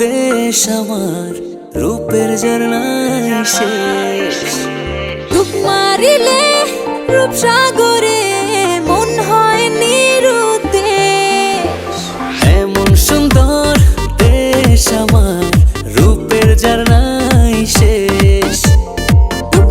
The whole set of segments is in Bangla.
আমার রূপের ঝর্ণায় শেষ। রূপ মারিলে রূপসাগরে মন হয় নিরুদ্দেশ। এমন সুন্দর দেশ আমার রূপের ঝর্ণায় শেষ। রূপ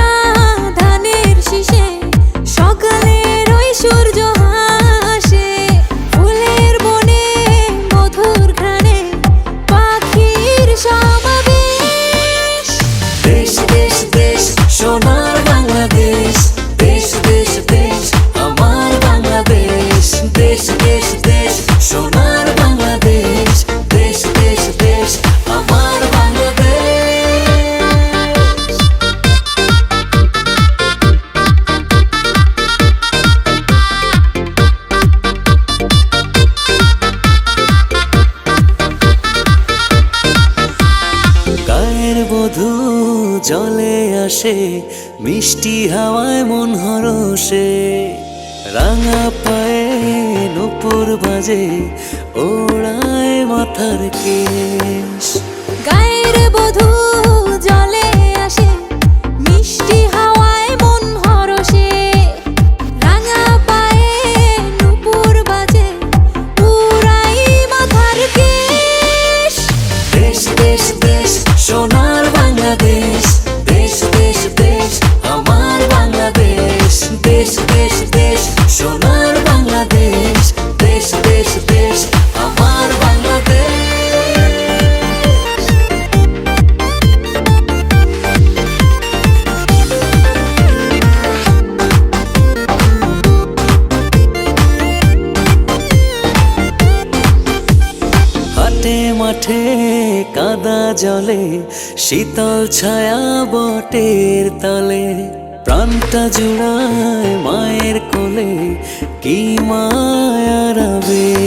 জলে আসে মিষ্টি হাওয়ায় মন হরসে রাঙা পায়ে নুপুর বাজে ওড়ায় মাথার কেশ। গায়ের বধূ জলে আসে মিষ্টি হাওয়ায় মন হরসে রাঙা পায়ে নুপুর বাজে পুরাই মাথার কেশ। দেশ দেশ দেশ সোনার মাঠে কাদা জলে শীতল ছায়া বটের তলে। প্রাণটা জুড়ায় মায়ের কোলে কি মায়ারাবে